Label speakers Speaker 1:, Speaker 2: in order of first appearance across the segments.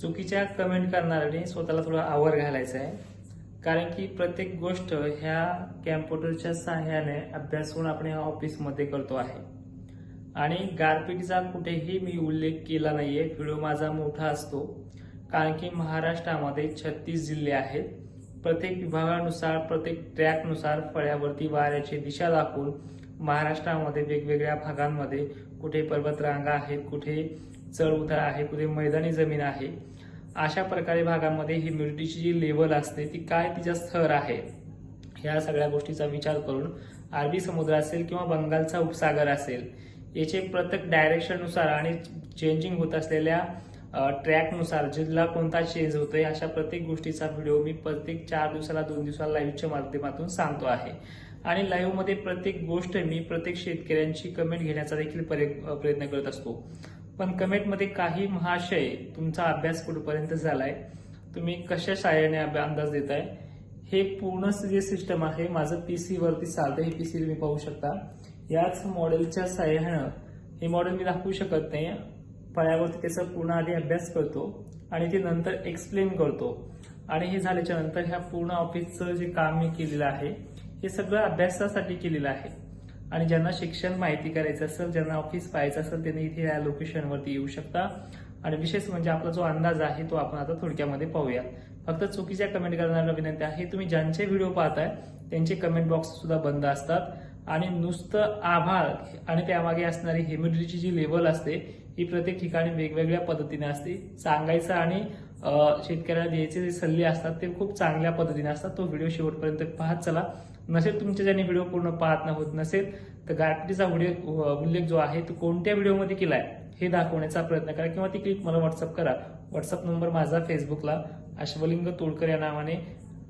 Speaker 1: चुकीच्या कमेंट करणाऱ्याने स्वतःला थोडा आवर घालायचा आहे कारण की प्रत्येक गोष्ट ह्या कॅम्प्युटरच्या सहाय्याने अभ्यास करून आपण ह्या ऑफिसमध्ये करतो आहे. आणि गारपीटचा कुठेही मी उल्लेख केला नाहीये. व्हिडिओ माझा मोठा असतो. कारण की महाराष्ट्रामध्ये छत्तीस जिल्हे आहेत. प्रत्येक विभागानुसार प्रत्येक ट्रॅकनुसार फळ्यावरती वाऱ्याची दिशा दाखवून महाराष्ट्रामध्ये वेगवेगळ्या भागांमध्ये कुठे पर्वतरांगा आहेत कुठे चढ उतार आहे कुठे मैदानी जमीन आहे. अशा प्रकारे भागामध्ये ह्युमिडिटीची जी लेवल असते ती काय तिचा स्तर आहे? ह्या सगळ्या गोष्टीचा विचार करून अरबी समुद्र असेल किंवा बंगालचा उपसागर असेल याचे प्रत्येक डायरेक्शननुसार आणि चेंजिंग होत असलेल्या ट्रॅकनुसार जिल्हा कोणता चेंज होतोय अशा प्रत्येक गोष्टीचा व्हिडिओ मी प्रत्येक चार दिवसाला दोन दिवसाला लाईव्हच्या माध्यमातून सांगतो आहे. आणि लाईव्हमध्ये प्रत्येक गोष्ट मी प्रत्येक शेतकऱ्यांची कमेंट घेण्याचा देखील प्रयत्न करत असतो. पण कमेंटमध्ये काही महाशय तुमचा अभ्यास कुठपर्यंत झालाय तुम्ही कशा सहाय्याने अंदाज देताय हे पूर्ण जे सिस्टम आहे माझं पीसी वरती चालतं हे पीसी तुम्ही पाहू शकता. याच मॉडेलच्या सहाय्यानं हे मॉडेल मी दाखवू शकत नाही फळ्यावरती त्याचा पूर्ण आधी अभ्यास करतो आणि ते नंतर एक्सप्लेन करतो. आणि हे झाल्याच्यानंतर ह्या पूर्ण ऑफिसचं जे काम मी केलेलं आहे हे सगळं अभ्यासासाठी केलेलं आहे. आणि ज्यांना शिक्षण माहिती करायचं असेल ज्यांना ऑफिस पाहायचं असेल त्यांनी इथे या लोकेशनवरती येऊ शकता. आणि विशेष म्हणजे आपला जो अंदाज आहे तो आपण आता थोडक्यामध्ये पाहूया. फक्त चुकीच्या कमेंट करणाऱ्या विनंती आहे तुम्ही ज्यांचे व्हिडिओ पाहताय त्यांचे कमेंट बॉक्स सुद्धा बंद असतात. आणि नुसतं आभाळ आणि त्यामागे असणारी ह्युमिडिटीची जी लेवल असते ही प्रत्येक ठिकाणी वेगवेगळ्या पद्धतीने असते. सांगायचं आणि शेतकऱ्याला द्यायचे जे सल्ले असतात ते खूप चांगल्या पद्धतीने असतात. तो व्हिडिओ शेवटपर्यंत पाहत चला. नसेल तुमच्या ज्याने व्हिडिओ पूर्ण पाहत होत नसेल तर गारपिटीचा व्हिडिओ उल्लेख जो आहे तो कोणत्या व्हिडिओमध्ये केलाय हे दाखवण्याचा प्रयत्न करा किंवा ती क्लिप मला व्हॉट्सअप करा. व्हॉट्सअप नंबर माझा फेसबुकला अश्वलिंग तोडकर या नावाने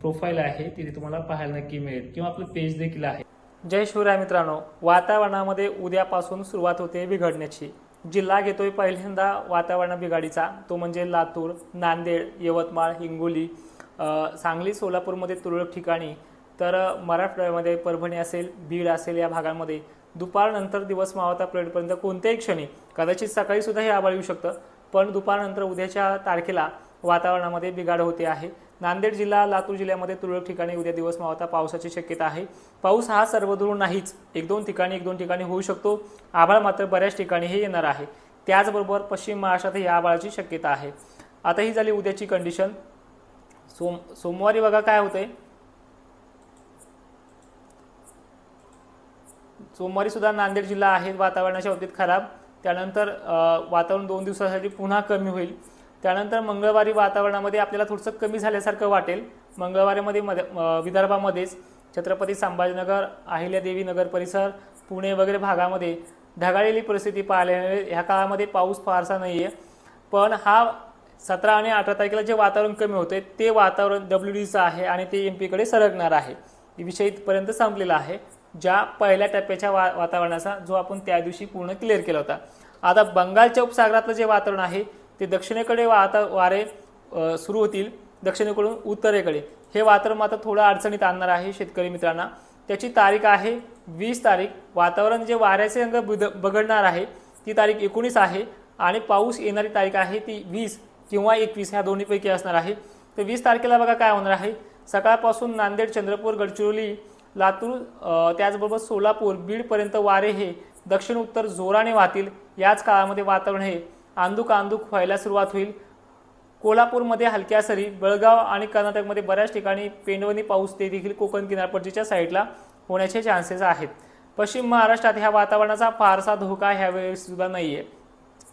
Speaker 1: प्रोफाईल आहे तिथे तुम्हाला पाहायला नक्की मिळेल किंवा आपलं पेज देखील आहे. जय शिवराय मित्रांनो वातावरणामध्ये उद्यापासून सुरुवात होते बिघडण्याची. जिल्हा घेतोय पहिल्यांदा वातावरण बिघाडीचा तो म्हणजे लातूर नांदेड यवतमाळ हिंगोली सांगली सोलापूरमध्ये तुरळक ठिकाणी तर मराठवाड्यामध्ये परभणी असेल बीड असेल या भागांमध्ये दुपारनंतर दिवस मावळता पर्यंत कोणत्याही क्षणी कदाचित सकाळी सुद्धा हे आभाळ येऊ शकतं पण दुपारनंतर उद्याच्या तारखेला वातावरणामध्ये बिघाड होते आहे. नांदेड जिल्हा लातूर जिल्ह्यामध्ये तुरळक ठिकाणी उद्या दिवस मावता पावसाची शक्यता आहे. पाऊस हा सर्वदूर नाहीच एक दोन ठिकाणी एक दोन ठिकाणी होऊ शकतो. आभाळ मात्र बऱ्याच ठिकाणी हे येणार आहे. त्याचबरोबर पश्चिम महाराष्ट्रातही आभाळाची शक्यता आहे. आता ही झाली उद्याची कंडिशन सोम सोमवारी बघा काय होतंय. सोमवारी सुद्धा नांदेड जिल्हा आहे वातावरणाच्या बाबतीत खराब. त्यानंतर वातावरण दोन दिवसासाठी पुन्हा कमी होईल. त्यानंतर मंगळवारी वातावरणामध्ये आपल्याला थोडंसं कमी झाल्यासारखं वाटेल. मंगळवारीमध्ये मध्ये विदर्भामध्येच छत्रपती संभाजीनगर अहिल्यादेवी नगर परिसर पुणे वगैरे भागामध्ये ढगाळलेली परिस्थिती पाहायला ह्या काळामध्ये पाऊस फारसा नाही आहे पण हा सतरा आणि अठरा तारखेला जे वातावरण कमी होते ते वातावरण डब्ल्यू डीचं आहे आणि ते एम पीकडे सरकणार आहे. विषय इथपर्यंत संपलेला आहे. ज्या पहिल्या टप्प्याच्या वा वातावरणाचा जो आपण त्या दिवशी पूर्ण क्लिअर केला होता. आता बंगालच्या उपसागरातलं जे वातावरण आहे ते दक्षिणेकडे वाता वारे सुरू होतील दक्षिणेकडून उत्तरेकडे. हे वातावरण मात्र थोडं अडचणीत आणणार आहे शेतकरी मित्रांना. त्याची तारीख आहे वीस तारीख. वातावरण जे वाऱ्याचे अंग बिद- बघडणार आहे ती तारीख एकोणीस आहे आणि पाऊस येणारी तारीख आहे ती वीस किंवा एकवीस ह्या दोन्हीपैकी असणार आहे. तर वीस तारखेला बघा काय होणार आहे. सकाळपासून नांदेड चंद्रपूर गडचिरोली लातूर त्याचबरोबर सोलापूर बीडपर्यंत वारे हे दक्षिण उत्तर जोराने वाहतील. याच काळामध्ये वातावरण हे आंदूक आंदूक व्हायला सुरुवात होईल. कोल्हापूरमध्ये हलक्या सरी बेळगाव आणि कर्नाटकमध्ये बऱ्याच ठिकाणी पेंडवणी पाऊस ते देखील कोकण किनारपट्टीच्या साईडला होण्याचे चान्सेस आहेत. पश्चिम महाराष्ट्रात ह्या वातावरणाचा फारसा धोका ह्यावेळी सुद्धा आहे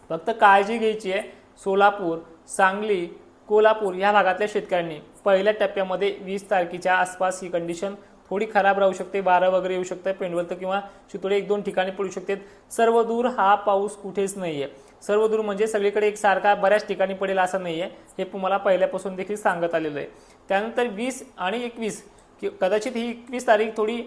Speaker 1: फक्त काळजी घ्यायची आहे. सोलापूर सांगली कोल्हापूर या भागातल्या शेतकऱ्यांनी पहिल्या टप्प्यामध्ये वीस तारखेच्या आसपास ही कंडिशन थोडी खराब राहू शकते वारं वगैरे येऊ शकतं तर किंवा चितोडे एक दोन ठिकाणी पडू शकतात. सर्व दूर हा पाऊस कुठेच नाहीये. सर्व दूर म्हणजे सगळीकडे एक सारखा बऱ्याच ठिकाणी पडेल असं नाही आहे हे तुम्हाला पहिल्यापासून देखील सांगत आलेलं आहे. त्यानंतर वीस आणि एकवीस कि- कदाचित ही एकवीस तारीख थोडी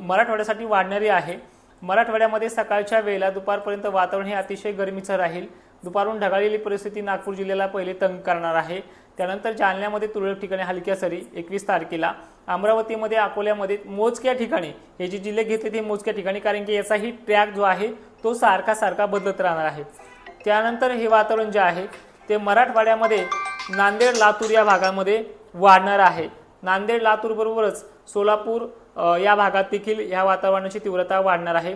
Speaker 1: मराठवाड्यासाठी वाढणारी आहे. मराठवाड्यामध्ये सकाळच्या वेळेला दुपारपर्यंत वातावरण हे अतिशय गरमीचं राहील. दुपारून ढगाळलेली परिस्थिती नागपूर जिल्ह्याला पहिले तंग करणार आहे. त्यानंतर जालन्यामध्ये तुरळक ठिकाणी हलक्या सरी एकवीस तारखेला. अमरावतीमध्ये अकोल्यामध्ये मोजक्या ठिकाणी हे जे जिल्हे घेतले ते मोजक्या ठिकाणी कारण की याचाही ट्रॅक जो आहे तो सारखा सारखा बदलत राहणार आहे. त्यानंतर हे वातावरण जे आहे ते मराठवाड्यामध्ये नांदेड लातूर या भागामध्ये वाढणार आहे. नांदेड लातूर बरोबरच सोलापूर या भागात देखील ह्या वातावरणाची तीव्रता वाढणार आहे.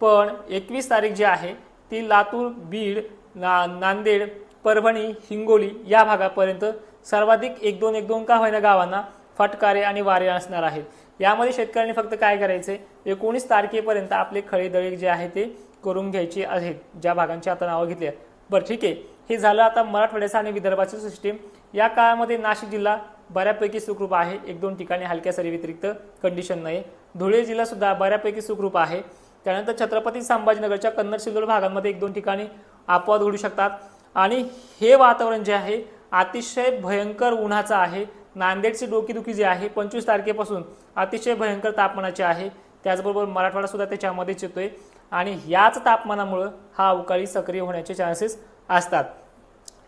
Speaker 1: पण एकवीस तारीख जी आहे ती लातूर बीड ना नांदेड परभणी हिंगोली या भागापर्यंत सर्वाधिक एक दोन एक दोन का होईना गावांना फटकारे आणि वारे असणार आहेत. यामध्ये शेतकऱ्यांनी फक्त काय करायचे एकोणीस तारखेपर्यंत आपले खडेदळे जे आहे ते करून घ्यायचे आहेत. ज्या भागांची आता नावं घेतली आहेत. बरं ठीक आहे. हे झालं आता मराठवाड्याचं आणि विदर्भाची सिस्टीम या काळामध्ये नाशिक जिल्हा बऱ्यापैकी सुखरूप आहे. एक दोन ठिकाणी हलक्या सरी व्यतिरिक्त कंडिशन नाही धुळे जिल्हा सुद्धा बऱ्यापैकी सुखरूप आहे. त्यानंतर छत्रपती संभाजीनगरच्या कन्नड सिल्लोड भागांमध्ये एक दोन ठिकाणी अपवाद घडू शकतात. आणि हे वातावरण जे आहे अतिशय भयंकर उन्हाचं आहे. नांदेडची डोकीदुखी जी आहे पंचवीस तारखेपासून अतिशय भयंकर तापमानाची आहे. त्याचबरोबर मराठवाडा सुद्धा त्याच्यामध्येच येतोय आणि याच तापमानामुळं हा अवकाळी सक्रिय होण्याचे चान्सेस असतात.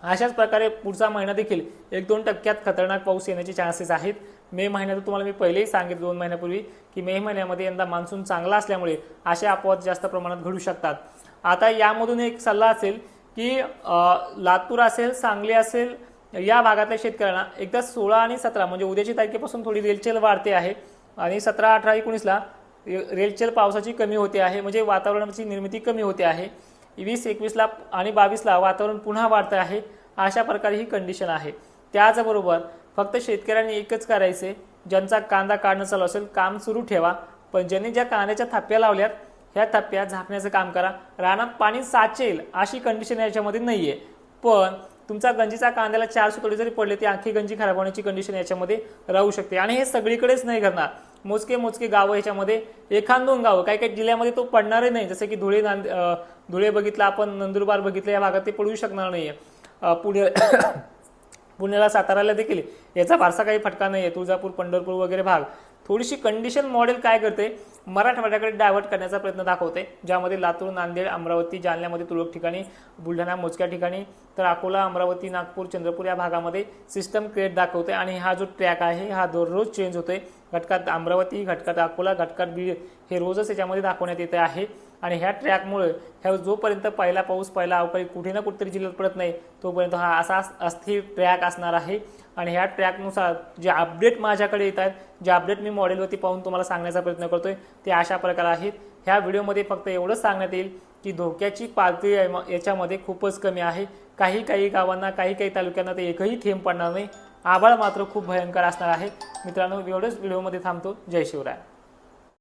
Speaker 1: अशाच प्रकारे पुढचा महिना देखील एक दोन टक्क्यात खतरनाक पाऊस येण्याचे चान्सेस आहेत. मे महिन्यात तुम्हाला मी पहिलेही सांगितलं दोन महिन्यापूर्वी की मे महिन्यामध्ये यंदा मान्सून चांगला असल्यामुळे असे अपवाद जास्त प्रमाणात घडू शकतात. आता यामधून एक सल्ला असेल की लातूर असेल सांगली असेल या भागातल्या शेतकऱ्यांना एकदा सोळा आणि सतरा म्हणजे उद्याची तारखेपासून थोडी रेलचेल वाढते आहे. आणि सतरा अठरा एकोणीसला रे- रेलचेल पावसाची कमी होते आहे म्हणजे वातावरणाची निर्मिती कमी होते आहे. वीस एकवीसला आणि बावीसला वातावरण पुन्हा वाढतं आहे अशा प्रकारे ही कंडिशन आहे. त्याचबरोबर फक्त शेतकऱ्यांनी एकच करायचे ज्यांचा कांदा काढणं चालू असेल काम सुरू ठेवा. पण ज्यांनी ज्या कांद्याच्या थाप्या लावल्यात ह्या थाप्या झाकण्याचं काम करा. रानात पाणी साचेल अशी कंडिशन याच्यामध्ये नाही आहे पण तुमचा गंजीचा कांद्याला चार सुतोडे जरी पडले ती आखी गंजी खराब होण्याची कंडिशन याच्यामध्ये राहू शकते. आणि हे सगळीकडेच नाही करणार मोजके मोजके गावं याच्यामध्ये एखाद दोन गावं काही काही जिल्ह्यामध्ये तो पडणारही नाही. जसं की धुळे नांद धुळे बघितलं आपण नंदुरबार बघितलं या भागात ते पडू शकणार नाही आहे पुणे पुण्याला साताराला देखील याचा फारसा काही फटका नाही आहे तुळजापूर पंढरपूर वगैरे भाग. थोडीशी कंडिशन मॉडेल काय करते? मराठवाड्याकडे डायव्हर्ट करण्याचा प्रयत्न दाखवते ज्यामध्ये लातूर नांदेड अमरावती जालन्यामध्ये तुरळक ठिकाणी बुलढाणा मोजक्या ठिकाणी तर अकोला अमरावती नागपूर चंद्रपूर या भागामध्ये सिस्टम क्रिएट दाखवते आणि हा जो ट्रॅक आहे हा दररोज चेंज होतोय. घटकात अमरावती घटकात अकोला घटकात बीड हे रोजच याच्यामध्ये दाखवण्यात येते आहे. आणि ह्या ट्रॅकमुळे ह्या जोपर्यंत पहिला पाऊस पहिला अवकाळी कुठे ना कुठेतरी जिल्ह्यात पडत नाही तोपर्यंत हा असा अस्थिर ट्रॅक असणार आहे. आणि ह्या ट्रॅकनुसार जे अपडेट माझ्याकडे येत आहेत जे अपडेट मी मॉडेलवरती पाहून तुम्हाला सांगण्याचा प्रयत्न करतोय ते अशा प्रकार आहेत. ह्या व्हिडिओमध्ये फक्त एवढंच सांगण्यात येईल की धोक्याची पातळी याच्यामध्ये खूपच कमी आहे. काही काही गावांना काही काही तालुक्यांना ते एकही थेंब पडणार नाही. आभाळ मात्र खूप भयंकर असणार आहे. मित्रांनो एवढंच व्हिडिओमध्ये थांबतो. जय शिवराय.